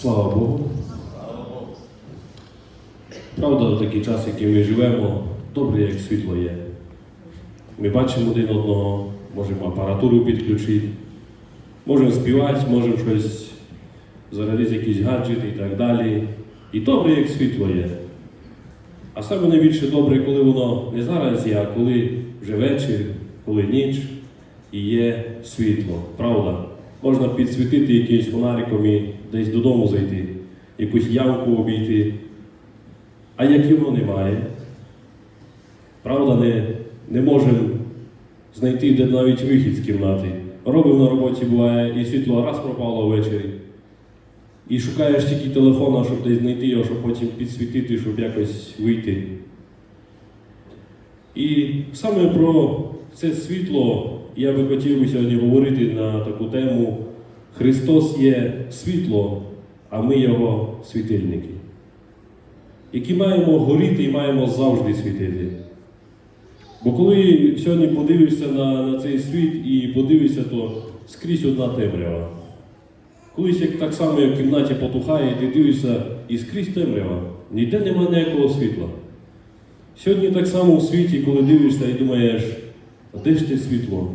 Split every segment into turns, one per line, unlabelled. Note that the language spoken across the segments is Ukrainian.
Слава Богу. Правда, в такий час, який ми живемо, добре, як світло є. Ми бачимо один одного, можемо апаратуру підключити, можемо співати, можемо щось зарядити якісь гаджети і так далі. І добре, як світло є. А саме найбільше добре, коли воно не зараз є, а коли вже вечір, коли ніч і є світло. Правда? Можна підсвітити якимось фонариком і десь додому зайти, якусь ямку обійти. А як його немає, правда, не, не можемо знайти де навіть вихід з кімнати. Робив на роботі буває, і світло раз пропало ввечері. І шукаєш тільки телефона, щоб десь знайти його, щоб потім підсвітити, щоб якось вийти. І саме про це світло я би хотів би сьогодні говорити на таку тему Христос є світло, а ми Його світильники, які маємо горіти і маємо завжди світити. Бо коли сьогодні подивишся на, на цей світ і подивишся, то скрізь одна темрява. Колись як так само, як в кімнаті потухає, ти дивишся і скрізь темрява, ніде нема ніякого світла. Сьогодні так само в світі, коли дивишся і думаєш, а де ж те світло?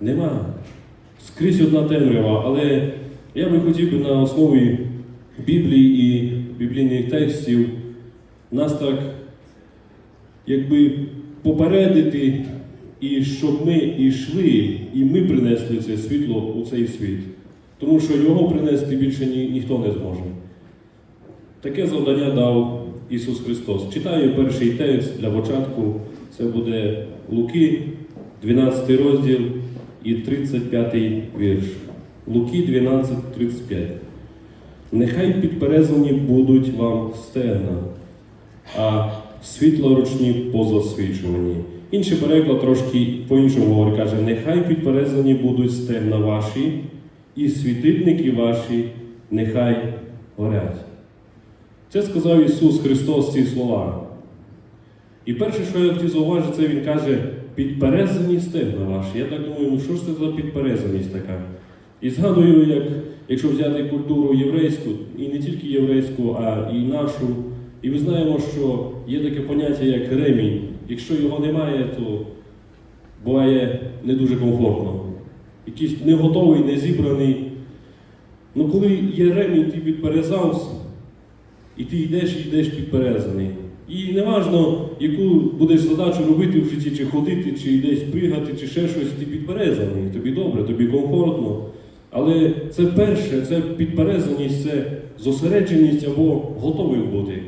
Нема. Скрізь одна темрява, але я би хотів би на основі Біблії і біблійних текстів нас так якби попередити, і щоб ми йшли, і ми принесли це світло у цей світ. Тому що його принести більше ні, ніхто не зможе. Таке завдання дав Ісус Христос. Читаю перший текст для початку. Це буде Луки, 12 розділ і 35 вірш. Луки 12, 35. Нехай підперезані будуть вам стегна, а світлоручні позасвічувані. Інший переклад трошки по-іншому говорить, каже, нехай підперезані будуть стегна ваші, і світильники ваші нехай горять. Це сказав Ісус Христос ці слова. І перше, що я хотів зауважити, це Він каже, підперезані стегна ваші. Я так думаю, ну що ж це за підперезаність така? І згадую, як, якщо взяти культуру єврейську, і не тільки єврейську, а і нашу. І ми знаємо, що є таке поняття, як ремінь. Якщо його немає, то буває не дуже комфортно. Якийсь не готовий, не зібраний. Ну коли є ремінь, ти підперезався, і ти йдеш і йдеш підперезаний. І неважно, яку будеш задачу робити в житті, чи ходити, чи десь пригати, чи ще щось, ти підперезаний. Тобі добре, тобі комфортно. Але це перше, це підперезаність, це зосередженість або готовим бути.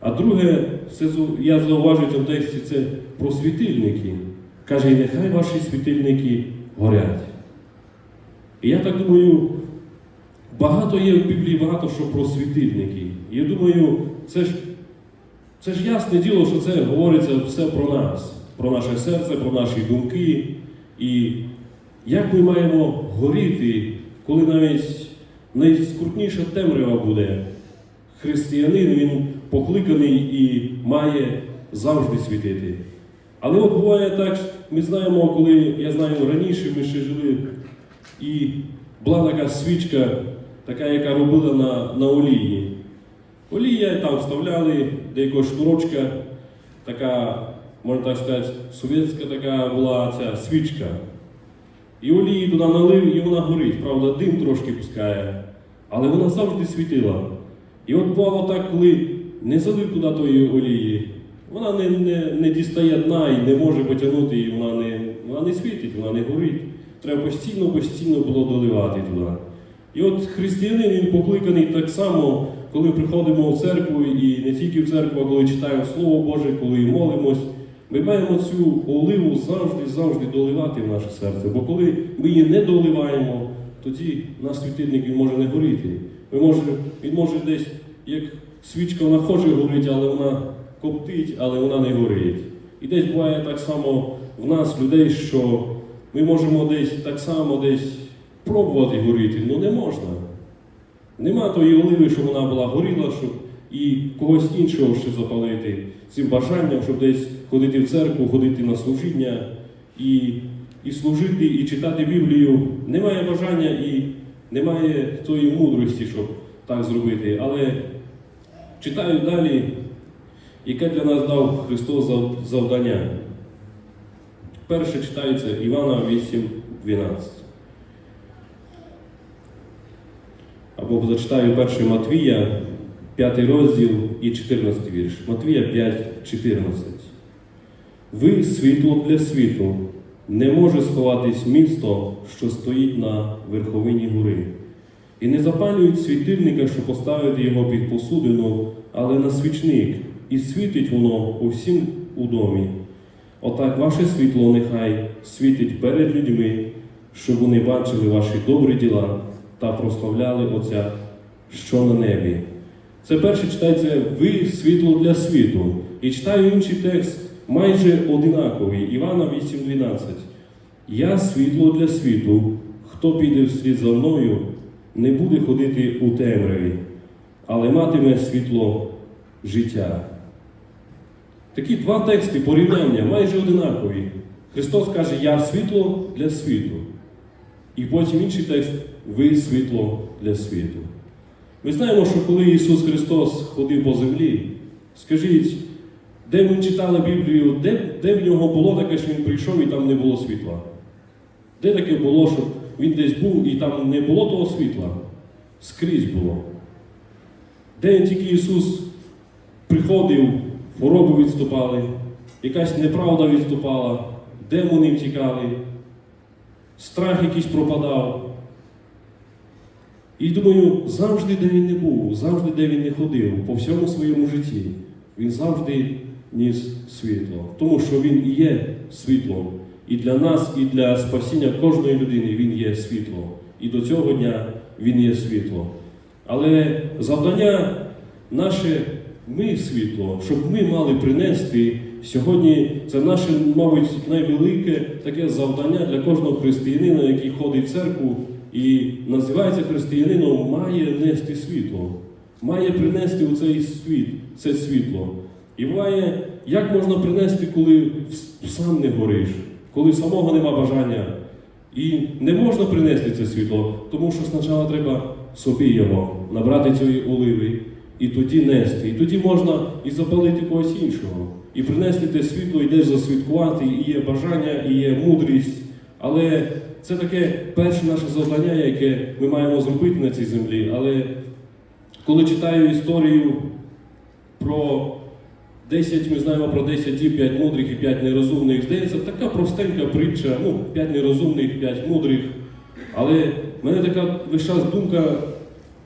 А друге, це я зауважую в цьому тексті, це про світильники. Каже, нехай ваші світильники горять. І я так думаю, багато є в Біблії, багато що про світильники. Я думаю, це ж, це ж ясне діло, що це говориться все про нас, про наше серце, про наші думки. І як ми маємо горіти, коли навіть найскрутніша темрява буде. Християнин він покликаний і має завжди світити. Але от буває так, ми знаємо, коли я знаю раніше, ми ще жили, і була така свічка, така, яка робила на, на олії. Олія там вставляли деякого шнурочка, така, можна так сказати, совєтська така була ця свічка. І олії туди налив, і вона горить. Правда, дим трошки пускає, але вона завжди світила. І от бувало так, коли не залив туди тої олії, вона не, не, не дістає дна і не може потягнути, і вона не, вона не світить, вона не горить. Треба постійно, постійно було доливати туди. І от християнин він покликаний так само, коли приходимо в церкву, і не тільки в церкву, а коли читаємо Слово Боже, коли молимось, ми маємо цю оливу завжди, завжди доливати в наше серце. Бо коли ми її не доливаємо, тоді наш світильник він може не горіти. Ми може, він може десь, як свічка, вона хоче горіти, але вона коптить, але вона не горить. І десь буває так само в нас, людей, що ми можемо десь так само десь пробувати горіти, але не можна. Нема тої оливи, щоб вона була горіла, щоб і когось іншого ще запалити цим бажанням, щоб десь ходити в церкву, ходити на служіння і, і служити, і читати Біблію. Немає бажання і немає тої мудрості, щоб так зробити. Але читаю далі, яке для нас дав Христос завдання. Перше читається Івана 8.12. Або зачитаю 1 Матвія, 5 розділ і 14 вірш. Матвія 5, 14. Ви світло для світу. Не може сховатись місто, що стоїть на верховині гори. І не запалюють світильника, щоб поставити його під посудину, але на свічник, і світить воно усім у домі. Отак ваше світло нехай світить перед людьми, щоб вони бачили ваші добрі діла та прославляли Отця, що на небі. Це перше читається ви світло для світу. І читаю інший текст майже одинаковий, Івана 8.12. Я світло для світу, хто піде вслід за мною, не буде ходити у темряві, але матиме світло життя. Такі два тексти порівняння майже одинакові. Христос каже, я світло для світу. І потім інший текст ви світло для світу. Ми знаємо, що коли Ісус Христос ходив по землі, скажіть, де ми читали Біблію, де, де в нього було таке, що він прийшов і там не було світла? Де таке було, щоб він десь був і там не було того світла? Скрізь було. Де тільки Ісус приходив, хвороби відступали, якась неправда відступала, демони втікали, страх якийсь пропадав. І думаю, завжди, де він не був, завжди, де він не ходив, по всьому своєму житті, він завжди ніс світло. Тому що він і є світлом. І для нас, і для спасіння кожної людини він є світло. І до цього дня він є світло. Але завдання наше ми світло, щоб ми мали принести сьогодні. Це наше, мабуть, найвелике таке завдання для кожного християнина, який ходить в церкву і називається християнином, має нести світло, має принести у цей світ це світло. І має, як можна принести, коли сам не гориш, коли самого нема бажання. І не можна принести це світло, тому що спочатку треба собі його набрати цієї оливи і тоді нести. І тоді можна і запалити когось іншого. І принести те світло, йдеш засвідкувати, і є бажання, і є мудрість. Але це таке перше наше завдання, яке ми маємо зробити на цій землі. Але коли читаю історію про 10, ми знаємо про 10 діб, 5 мудрих і 5 нерозумних. Здається, така простенька притча, ну, 5 нерозумних, 5 мудрих. Але мене така весь час думка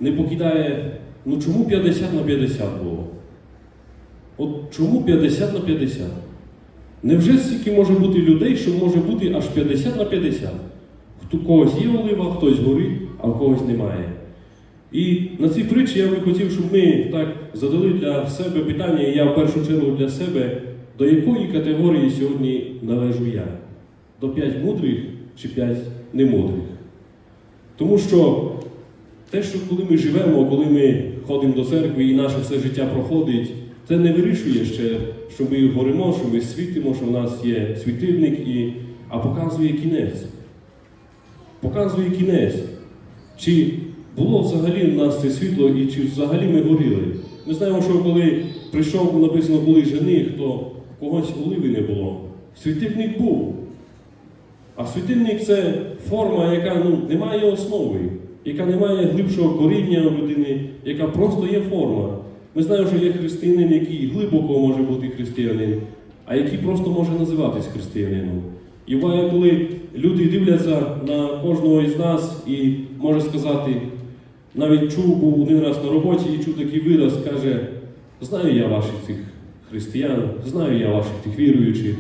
не покидає, ну чому 50 на 50 було? От чому 50 на 50? Невже стільки може бути людей, що може бути аж 50 на 50? Хто когось є олива, хтось горить, а в когось немає. І на цій притчі я би хотів, щоб ми так задали для себе питання, і я в першу чергу для себе, до якої категорії сьогодні належу я? До п'ять мудрих чи п'ять немудрих? Тому що те, що коли ми живемо, коли ми ходимо до церкви і наше все життя проходить, це не вирішує ще, що ми горимо, що ми світимо, що в нас є світильник, і... а показує кінець. Показує кінець. Чи було взагалі в нас це світло і чи взагалі ми горіли? Ми знаємо, що коли прийшов, написано, були жени, то когось оливи не було. Світильник був. А світильник це форма, яка ну, не має основи, яка не має глибшого коріння людини, яка просто є форма. Ми знаємо, що є християнин, який глибоко може бути християнин, а який просто може називатись християнином. І буває, коли люди дивляться на кожного із нас і може сказати, навіть чув був один раз на роботі і чув такий вираз, каже, знаю я ваших цих християн, знаю я ваших тих віруючих.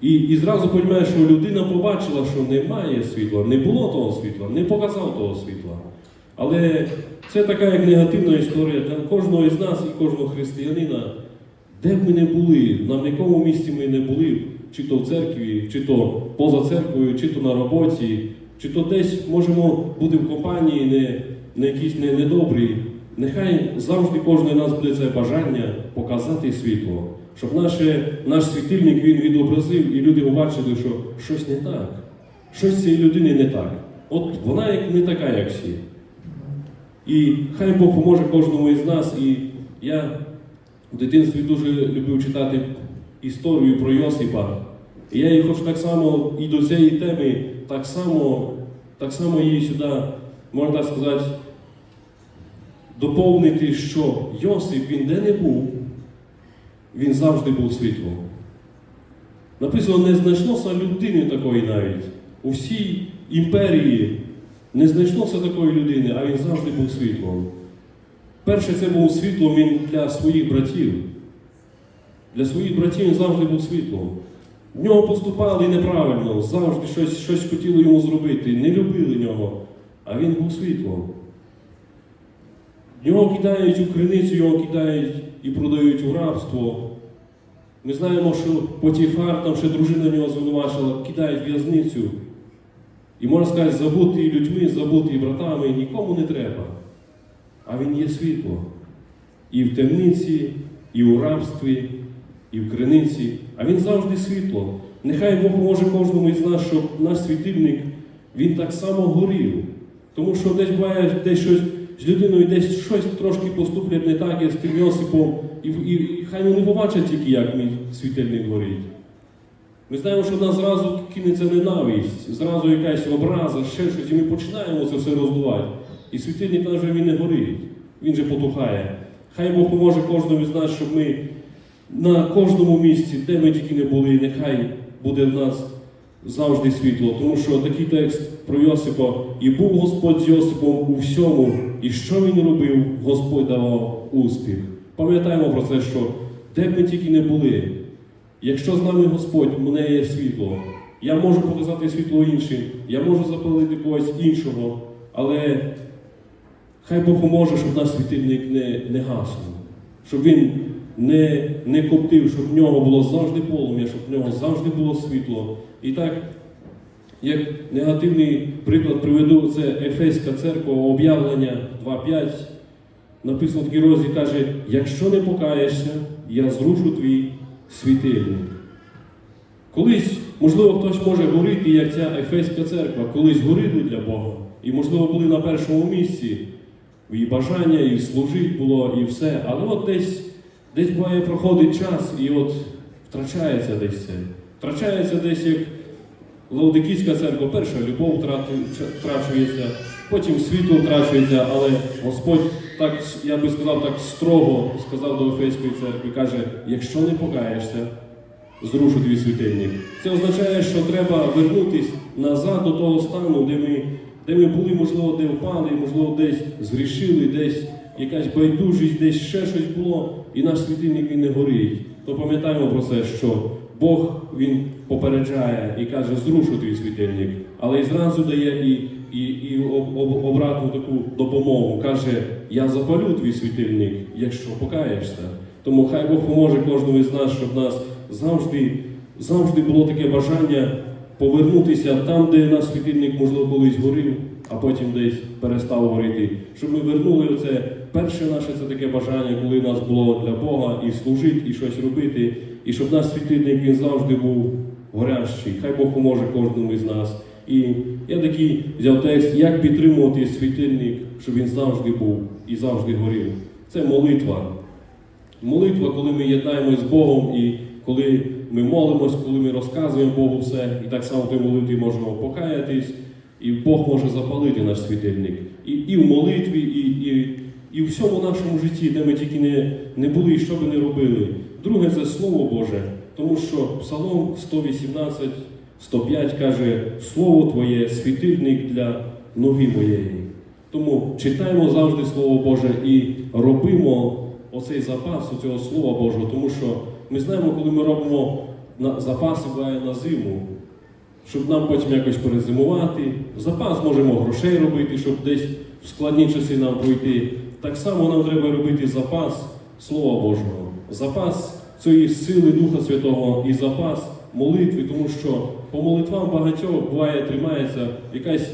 І, і зразу розумієш, що людина побачила, що немає світла, не було того світла, не показав того світла. Але це така як негативна історія для кожного із нас і кожного християнина, де б ми не були, на якому місці ми не були, чи то в церкві, чи то поза церквою, чи то на роботі, чи то десь можемо бути в компанії не, не якісь не. Нехай завжди кожен нас буде це бажання показати світло, щоб наше, наш світильник він відобразив, і люди побачили, що щось не так. Щось цієї людини не так. От вона не така, як всі. І хай Бог поможе кожному із нас. І я в дитинстві дуже любив читати історію про Йосипа. І я її хочу так само і до цієї теми, так само, так само її сюди, можна сказати, доповнити, що Йосип, він де не був, він завжди був світлом. Написано, не знайшлося людини такої навіть. У всій імперії не знайшлося такої людини, а він завжди був світлом. Перше, це був світлом він для своїх братів. Для своїх братів він завжди був світлом. В нього поступали неправильно, завжди щось, щось хотіли йому зробити, не любили нього, а він був світлом. Його кидають у криницю, його кидають і продають у рабство. Ми знаємо, що Потіфар, там ще дружина нього звинувачила, кидають в'язницю. І можна сказати, забути людьми, забути братами нікому не треба. А він є світло. І в темниці, і у рабстві, і в криниці. А він завжди світло. Нехай Бог може кожному із нас, щоб наш світильник він так само горів. Тому що десь буває десь щось з людиною, десь щось трошки поступлять не так, як з тим Йосипом, і, і, і хай вони побачать тільки, як мій світильник горить. Ми знаємо, що в нас зразу кинеться ненависть, зразу якась образа, ще щось, і ми починаємо це все роздувати. І світильник наш він не горить, він же потухає. Хай Бог поможе кожному з нас, щоб ми на кожному місці, де ми тільки не були, нехай буде в нас завжди світло. Тому що такий текст про Йосипа і був Господь з Йосипом у всьому, і що він робив, Господь давав успіх. Пам'ятаємо про це, що де б ми тільки не були, якщо з нами Господь, у мене є світло. Я можу показати світло іншим, я можу запалити когось іншого, але хай Бог поможе, щоб наш світильник не, не гаснув, щоб він не, не коптив, щоб в нього було завжди полум'я, щоб в нього завжди було світло. І так, як негативний приклад приведу, це Ефеська церква, об'явлення 2.5. Написано такий розділ, каже, якщо не покаєшся, я зрушу твій світильник. Колись, можливо, хтось може горіти, як ця Ефеська церква, колись горіли для Бога. І, можливо, були на першому місці. І бажання, і служить було, і все. Але от десь, десь буває, проходить час, і от втрачається десь це. Втрачається десь як Лаудикійська церква, перша любов втрачується, потім світло втрачується, але Господь так, я би сказав, так строго сказав до Ефеської церкви, каже, якщо не покаєшся, зрушу твій світильник. Це означає, що треба вернутися назад до того стану, де ми, де ми були, можливо, де впали, можливо, десь згрішили, десь якась байдужість, десь ще щось було, і наш світильник він не горить. То пам'ятаємо про це, що Бог він попереджає і каже, зрушу твій світильник, але і зразу дає і, і, і об, об, обратну таку допомогу. Каже, я запалю твій світильник, якщо покаєшся. Тому хай Бог поможе кожному із нас, щоб нас завжди, завжди було таке бажання повернутися там, де наш світильник, можливо, колись горів, а потім десь перестав горіти. Щоб ми вернули оце перше наше це таке бажання, коли нас було для Бога і служити, і щось робити, і щоб наш світильник він завжди був горящий. Хай Бог поможе кожному із нас. І я такий взяв текст, як підтримувати світильник, щоб він завжди був і завжди горів. Це молитва. Молитва, коли ми єднаємось з Богом, і коли ми молимось, коли ми розказуємо Богу все, і так само в молитві можемо покаятись, і Бог може запалити наш світильник. І, і в молитві, і, і, і в всьому нашому житті, де ми тільки не, не були і що би не робили. Друге це Слово Боже, тому що Псалом 118, 105 каже, Слово Твоє світильник для ноги моєї. Тому читаємо завжди Слово Боже і робимо оцей запас цього Слова Божого, тому що ми знаємо, коли ми робимо запаси буває на зиму, щоб нам потім якось перезимувати. Запас можемо грошей робити, щоб десь в складні часи нам пройти. Так само нам треба робити запас Слова Божого, запас цієї сили Духа Святого і запас молитви, тому що по молитвам багатьох буває тримається якась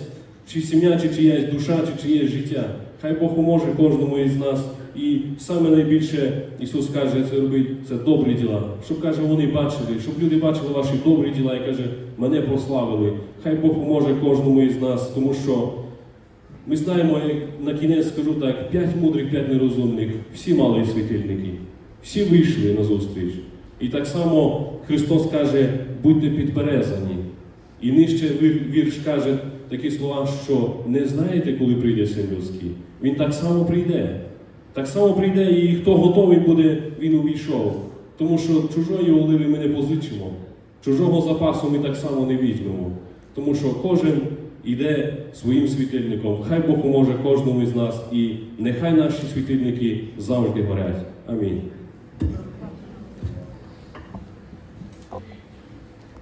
чи сім'я, чи чиясь душа, чи чиєсь життя. Хай Бог поможе кожному із нас. І саме найбільше Ісус каже, це робить це добрі діла. Щоб каже, вони бачили, щоб люди бачили ваші добрі діла і каже, мене прославили. Хай Бог поможе кожному із нас, тому що Ми знаємо, як на кінець скажу так, п'ять мудрих, п'ять нерозумних, всі мали світильники, всі вийшли на зустріч. І так само Христос каже, будьте підперезані. І нижче вірш каже такі слова, що не знаєте, коли прийде син людський. Він так само прийде. Так само прийде, і хто готовий буде, він увійшов. Тому що чужої оливи ми не позичимо, чужого запасу ми так само не візьмемо. Тому що кожен іде своїм світильником. Хай Бог поможе кожному із нас, і нехай наші світильники завжди горять. Амінь.